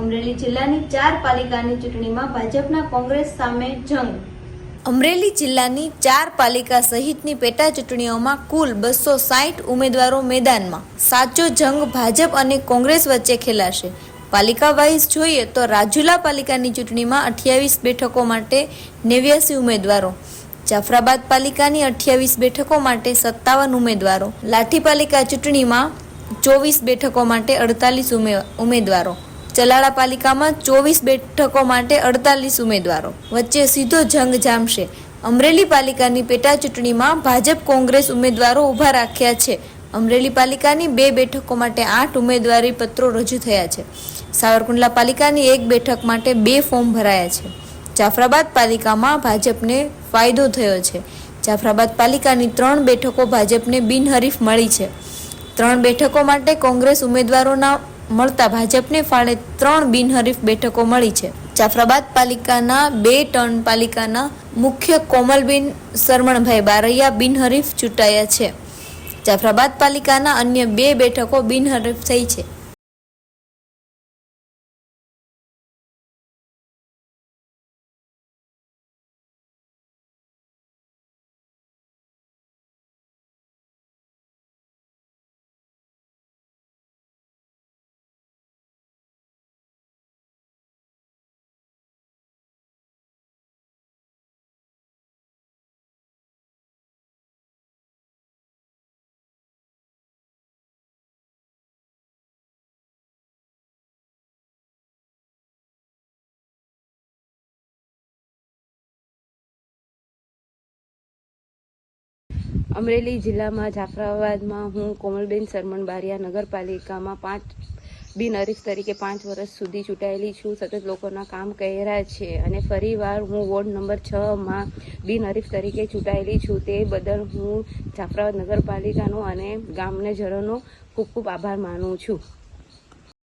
અમરેલી જિલ્લાની ચાર પાલિકાની ચૂંટણીમાં ભાજપના કોંગ્રેસ સામે જંગ. અમરેલી જિલ્લાની ચાર પાલિકા સહિતની પેટા ચૂંટણીઓમાં કુલ બસો સાઠ ઉમેદવારો મેદાનમાં. સાચો જંગ ભાજપ અને કોંગ્રેસ વચ્ચે ખેલાશે. પાલિકા વાઇઝ જોઈએ તો રાજુલા પાલિકાની ચૂંટણીમાં અઠ્યાવીસ બેઠકો માટે નેવ્યાસી ઉમેદવારો. જાફરાબાદ પાલિકાની અઠ્યાવીસ બેઠકો માટે સત્તાવન ઉમેદવારો. લાઠી પાલિકા ચૂંટણીમાં ચોવીસ બેઠકો માટે અડતાલીસ ઉમેદવારો. ચલાળા પાલિકામાં ચોવીસ બેઠકો માટે અડતાલીસ ઉમેદવારો. વચ્ચે સીધો જંગ જામશે. અમરેલી પાલિકાની પેટા ચૂંટણીમાં ભાજપ કોંગ્રેસ ઉમેદવારો ઊભા રાખ્યા છે. અમરેલી પાલિકાની બે બેઠકો માટે આઠ ઉમેદવારી પત્રો રજૂ થયા છે. સાવરકુંડલા પાલિકાની એક બેઠક માટે બે ફોર્મ ભરાયા છે. જાફરાબાદ પાલિકામાં ભાજપને ફાયદો થયો છે. જાફરાબાદ પાલિકાની ત્રણ બેઠકો ભાજપને બિનહરીફ મળી છે. ત્રણ બેઠકો માટે કોંગ્રેસ ઉમેદવારોના મળતા ભાજપને ફાળે ત્રણ બિનહરીફ બેઠકો મળી છે. જાફરાબાદ પાલિકાના બે ટર્ન પાલિકાના મુખ્ય કોમલબેન સરમણભાઈ બારૈયા બિનહરીફ ચૂંટાયા છે. જાફરાબાદ પાલિકાના અન્ય બે બેઠકો બિનહરીફ થઈ છે. અમરેલી જિલ્લામાં જાફરાબાદમાં હું કોમલબેન સરમણ બારિયા નગરપાલિકામાં પાંચ બિનહરીફ તરીકે પાંચ વર્ષ સુધી ચૂંટાયેલી છું. સતત લોકોના કામ કર્યા છે અને ફરીવાર હું વોર્ડ નંબર છમાં બિનહરીફ તરીકે ચૂંટાયેલી છું. તે બદલ હું જાફરાબાદ નગરપાલિકાનો અને ગામનજનોનો ખૂબ ખૂબ આભાર માનું છું.